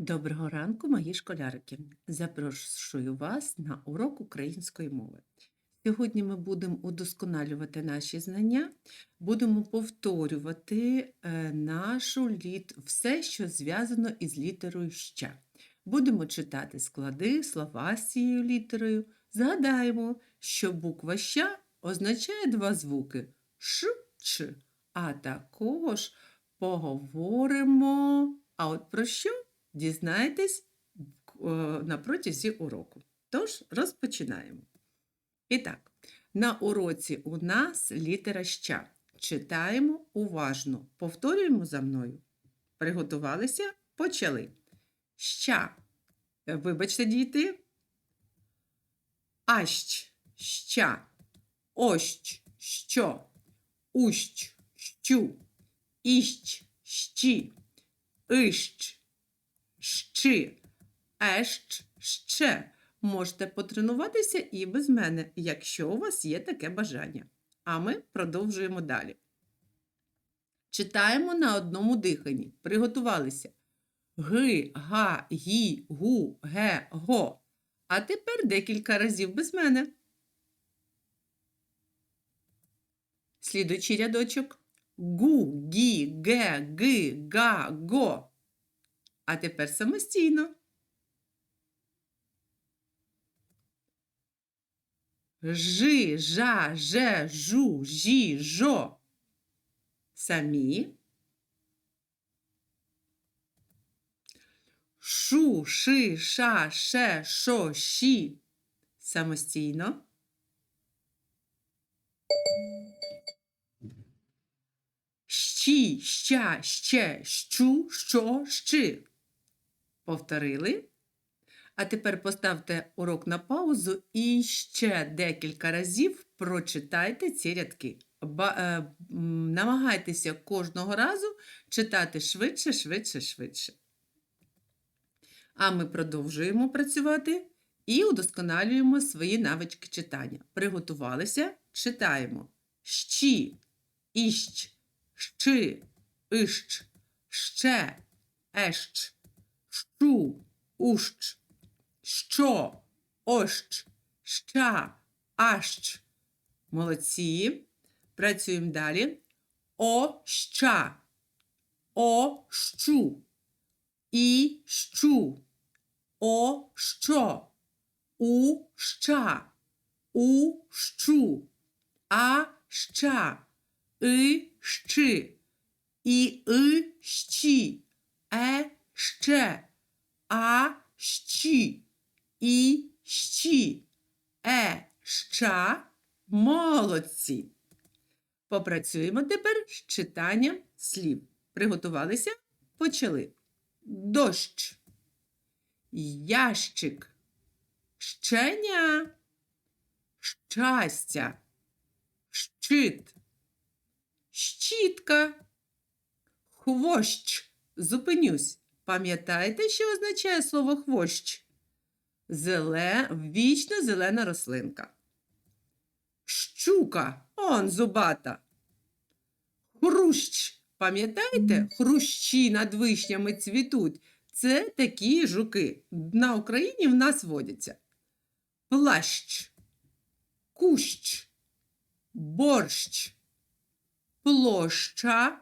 Доброго ранку, мої школярики! Запрошую вас на урок української мови. Сьогодні ми будемо удосконалювати наші знання, будемо повторювати е, нашу літ... все, що зв'язано із літерою «щ». Будемо читати склади, слова з цією літерою. Згадаємо, що буква «щ» означає два звуки Ш, Ч, а також поговоримо. А от про що? Дізнаєтесь е, на протязі уроку. Тож, розпочинаємо. І так, на уроці у нас літера ща. Читаємо уважно. Повторюємо за мною. Приготувалися? Почали. Ща. Е, Вибачте, діти. Ащ, ща, ощ, що, ущ, щу, іщ, щі, ищ, щи, ещ, ще. Можете потренуватися і без мене, якщо у вас є таке бажання. А ми продовжуємо далі. Читаємо на одному диханні. Приготувалися. Ги, га, гі, гу, ге, го. А тепер декілька разів без мене. Слідуючий рядочок. Гу, гі, ге, ги, га, го. А тепер самостійно. Жи, жа, же, жу, жі, жо. Самі. Шу, ши, ша, ше, шо, ші. Самостійно. Щі, ща, ще, щу, що, щи. Повторили. А тепер поставте урок на паузу і ще декілька разів прочитайте ці рядки. Ба, е, намагайтеся кожного разу читати швидше, швидше, швидше. А ми продовжуємо працювати і удосконалюємо свої навички читання. Приготувалися, читаємо. Щі, іщ, щи, ищ, ще, ещ, щу, ущ, що, ощ, ща, ащ. Молодці. Працюємо далі. О, ща, о, щу, і щу, о, що, у, ща, у, щу, а, ща, и, щи, і, и, щі, е, ще, а, щі, і, щі, е, ща. Молодці! Попрацюємо тепер з читанням слів. Приготувалися? Почали. Дощ, ящик, щеня, щастя, щит, щітка, хвощ. Зупинюсь. Пам'ятаєте, що означає слово хвощ? Зеле, вічно зелена рослинка. Щука, он зубата. Хрущ. Пам'ятаєте, хрущі над вишнями цвітуть. Це такі жуки. На Україні в нас водяться. Плащ, кущ, борщ, площа,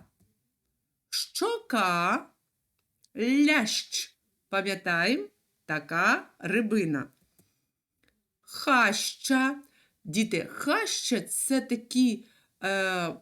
щока, лящ. Пам'ятаємо, така рибина. Хаща. Діти, хаща це такі е,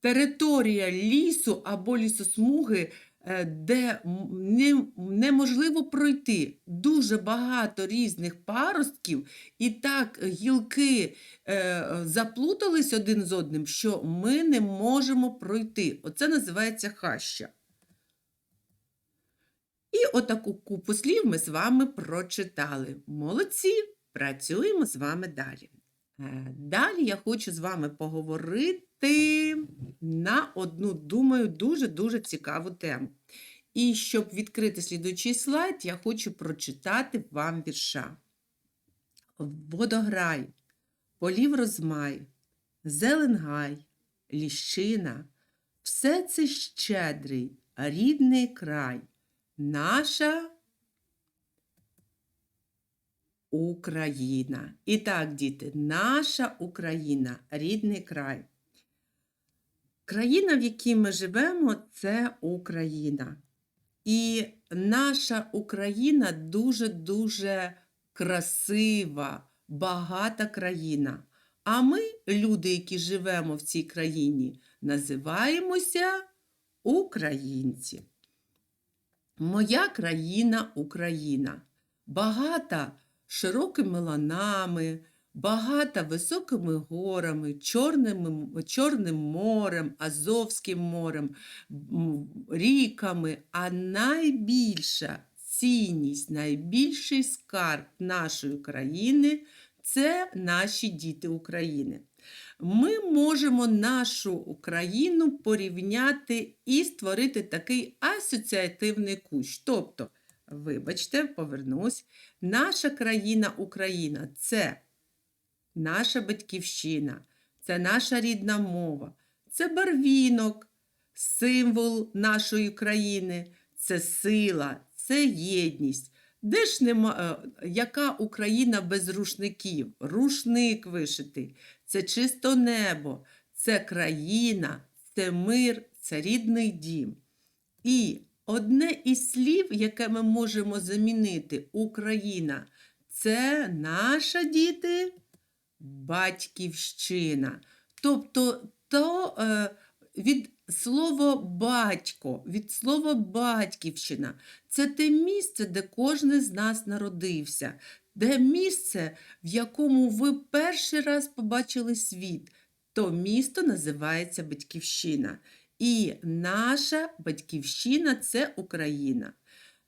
територія лісу або лісосмуги, е, де не, неможливо пройти. Дуже багато різних паростків, і так гілки е, заплутались один з одним, що ми не можемо пройти. Оце називається хаща. Отаку купу слів ми з вами прочитали. Молодці! Працюємо з вами далі. Е, Далі я хочу з вами поговорити на одну, думаю, дуже-дуже цікаву тему. І щоб відкрити слідуючий слайд, я хочу прочитати вам вірша. Водограй, полів розмай, зеленгай, ліщина, все це щедрий, рідний край, наша Україна. І так, діти, наша Україна, рідний край. Країна, в якій ми живемо, це Україна. І наша Україна дуже-дуже красива, багата країна. А ми, люди, які живемо в цій країні, називаємося українці. Моя країна Україна. Багата широкими ланами, багата високими горами, чорним, чорним морем, Азовським морем, ріками, а найбільша цінність, найбільший скарб нашої країни це наші діти України. Ми можемо нашу Україну порівняти і створити такий асоціативний кущ. Тобто, вибачте, повернусь, наша країна Україна це наша батьківщина, це наша рідна мова, це барвінок, символ нашої країни, це сила, це єдність. Де ж нема, е, яка Україна без рушників? Рушник вишитий, це чисто небо, це країна, це мир, це рідний дім. І одне із слів, яке ми можемо замінити Україна, це наша діти батьківщина. Тобто то е, від слова батько, від слова батьківщина це те місце, де кожен з нас народився, де місце, в якому ви перший раз побачили світ. То місто називається Батьківщина. І наша батьківщина це Україна.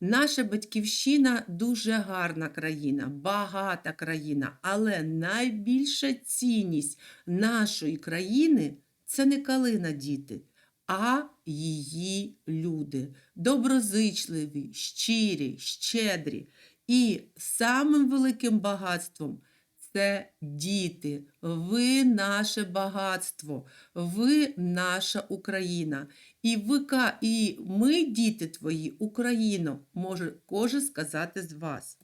Наша батьківщина дуже гарна країна, багата країна, але найбільша цінність нашої країни це не калина діти, а її люди. Доброзичливі, щирі, щедрі. І самим великим багатством це діти. Ви наше багатство, ви наша Україна. І ви, і ми, діти твої, Україно, може кожен сказати з вас.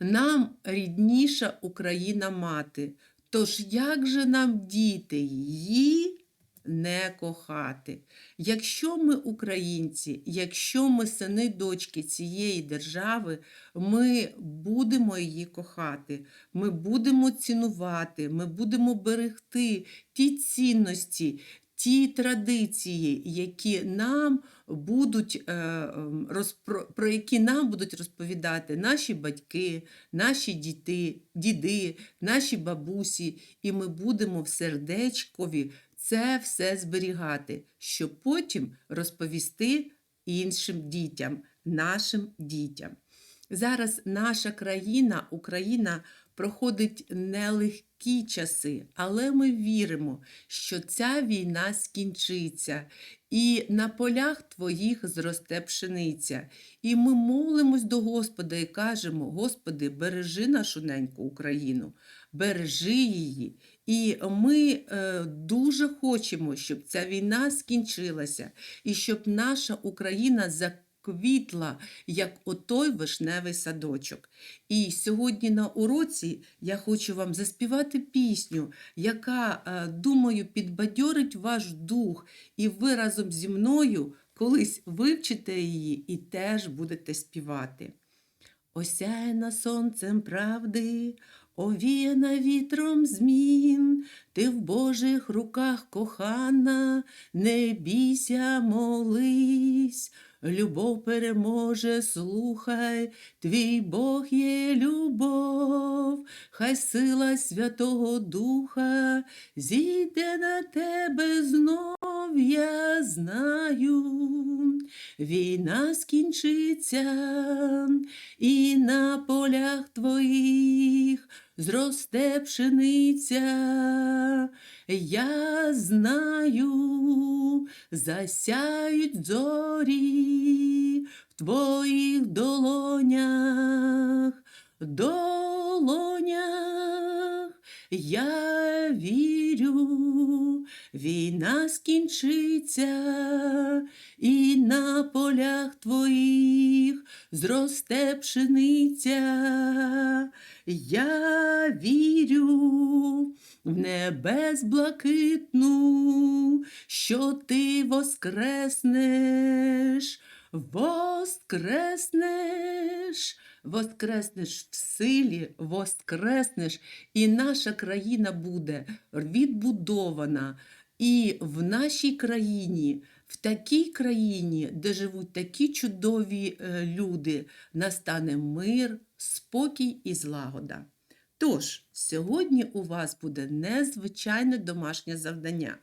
Нам рідніша Україна мати. Тож як же нам діти її не кохати? Якщо ми українці, якщо ми сини дочки цієї держави, ми будемо її кохати, ми будемо цінувати, ми будемо берегти ті цінності, ті традиції, які нам будуть е, про які нам будуть розповідати наші батьки, наші діти, діди, наші бабусі, і ми будемо в сердечкові це все зберігати, щоб потім розповісти іншим дітям, нашим дітям. Зараз наша країна, Україна, проходить нелегкі часи, але ми віримо, що ця війна скінчиться, і на полях твоїх зросте пшениця. І ми молимось до Господа і кажемо: Господи, бережи нашу неньку Україну, бережи її. І ми е, дуже хочемо, щоб ця війна скінчилася, і щоб наша Україна заквітла, як отой вишневий садочок. І сьогодні на уроці я хочу вам заспівати пісню, яка, е, думаю, підбадьорить ваш дух, і ви разом зі мною колись вивчите її і теж будете співати. Осяяна сонцем правди, овіяна вітром змін, ти в Божих руках кохана, не бійся, молись, любов переможе, слухай, твій Бог є любов, хай сила Святого Духа зійде на тебе знов, я знаю. Війна скінчиться, і на полях твоїх зросте пшениця. Я знаю, засяють зорі в твоїх долонях, долонях. Я вірю, війна скінчиться і на полях твоїх зросте пшениця. Я вірю в небес блакитну, що ти воскреснеш, воскреснеш, воскреснеш в силі, воскреснеш, і наша країна буде відбудована. І в нашій країні, в такій країні, де живуть такі чудові е, люди, настане мир, спокій і злагода. Тож, сьогодні у вас буде незвичайне домашнє завдання.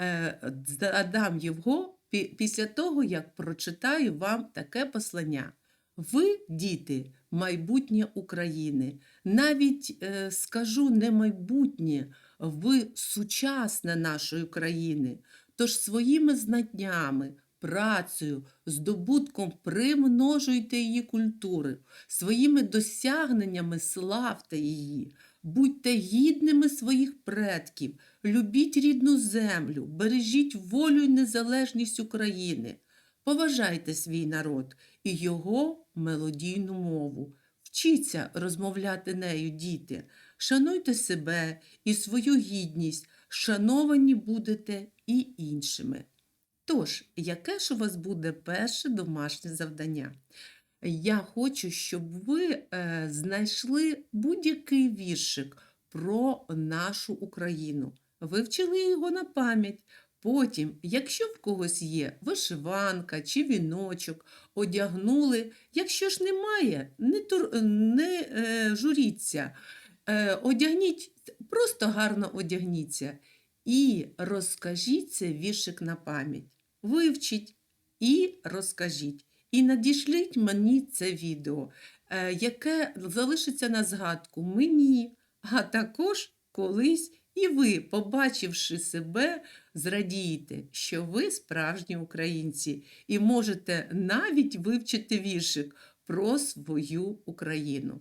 Е, Задам його після того, як прочитаю вам таке послання. Ви, діти, майбутнє України. Навіть е, скажу не майбутнє, ви сучасне нашої країни. Тож своїми знаннями, працею, здобутком примножуйте її культури, своїми досягненнями славте її. Будьте гідними своїх предків, любіть рідну землю, бережіть волю і незалежність України. Поважайте свій народ і його мелодійну мову. Вчіться розмовляти нею, діти. Шануйте себе і свою гідність, шановані будете і іншими. Тож, яке ж у вас буде перше домашнє завдання? Я хочу, щоб ви е, знайшли будь-який віршик про нашу Україну. Вивчили його на пам'ять. Потім, якщо в когось є вишиванка чи віночок, одягнули. Якщо ж немає, не, тур, не е, журіться. Е, одягніть, просто гарно одягніться і розкажіть цей віршик на пам'ять. Вивчіть і розкажіть. І надішліть мені це відео, е, яке залишиться на згадку мені, а також колись і ви, побачивши себе, зрадієте, що ви справжні українці і можете навіть вивчити віршик про свою Україну.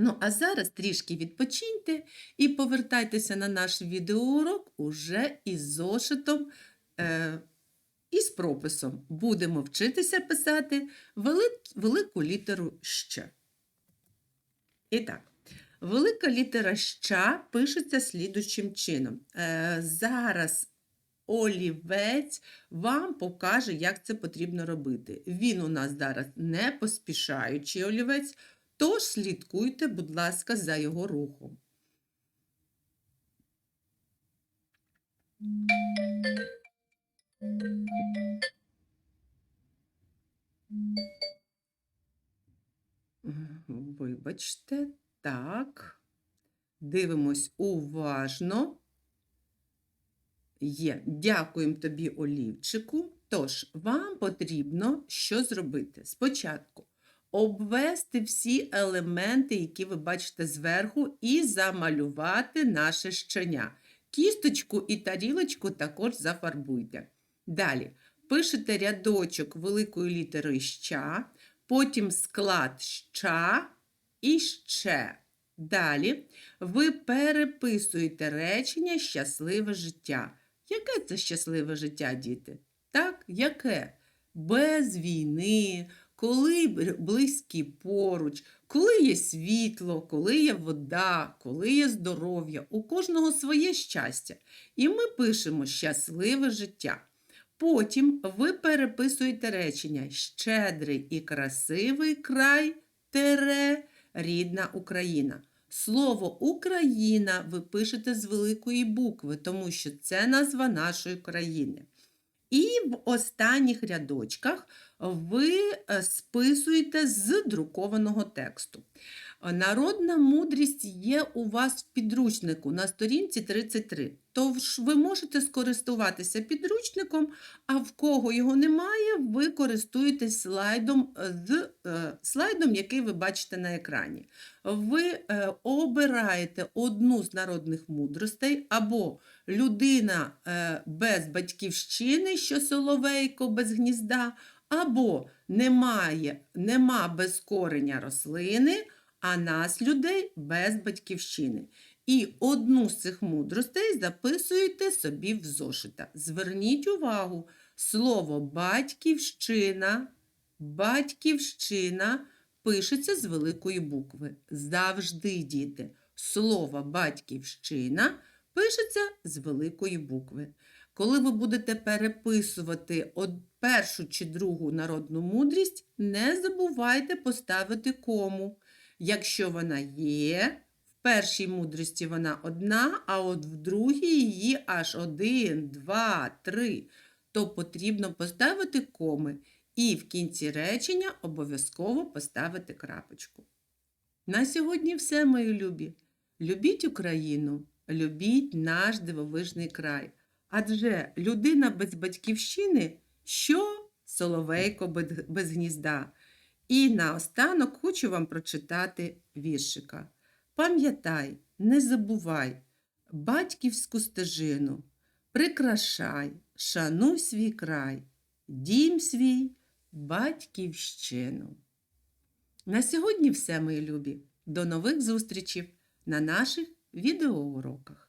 Ну, а зараз трішки відпочиньте і повертайтеся на наш відеоурок уже із зошитом е, і з прописом. Будемо вчитися писати вели- велику літеру «щ». І так, велика літера «щ» пишеться слідучим чином. Е, зараз олівець вам покаже, як це потрібно робити. Він у нас зараз не поспішаючий олівець, тож слідкуйте, будь ласка, за його рухом. Вибачте, так. Дивимось уважно. Є. Дякуємо тобі, олівчику. Тож, вам потрібно що зробити? Спочатку обвести всі елементи, які ви бачите зверху, і замалювати наше щеня. Кісточку і тарілочку також зафарбуйте. Далі пишете рядочок великою літерою ща, потім склад ща і ще. Далі ви переписуєте речення щасливе життя. Яке це щасливе життя, діти? Так, яке? Без війни, коли близькі поруч, коли є світло, коли є вода, коли є здоров'я, у кожного своє щастя. І ми пишемо щасливе життя. Потім ви переписуєте речення щедрий і красивий край тере рідна Україна. Слово Україна ви пишете з великої букви, тому що це назва нашої країни. І в останніх рядочках ви е, списуєте з друкованого тексту. Народна мудрість є у вас в підручнику на сторінці 33. Тож ви можете скористуватися підручником, а в кого його немає, ви користуєтесь слайдом, е, з, е, слайдом, який ви бачите на екрані. Ви е, обираєте одну з народних мудростей або людина без батьківщини, що соловейко без гнізда, або немає, нема без кореня рослини, а нас, людей, без батьківщини. І одну з цих мудростей записуєте собі в зошита. Зверніть увагу, Слово батьківщина, батьківщина пишеться з великої букви. Завжди, діти. Слово батьківщина пишеться з великої букви. Коли ви будете переписувати першу чи другу народну мудрість, не забувайте поставити кому. Якщо вона є, в першій мудрості вона одна, а от в другій її аж один, два, три. То потрібно поставити коми і в кінці речення обов'язково поставити крапочку. На сьогодні все, мої любі. Любіть Україну, любіть наш дивовижний край. Адже людина без батьківщини що соловейко без- гнізда. І наостанок хочу вам прочитати віршика. Пам'ятай, не забувай батьківську стежину, прикрашай, шануй свій край, дім свій, батьківщину. На сьогодні все, мої любі. До нових зустрічей на наших відеоуроках.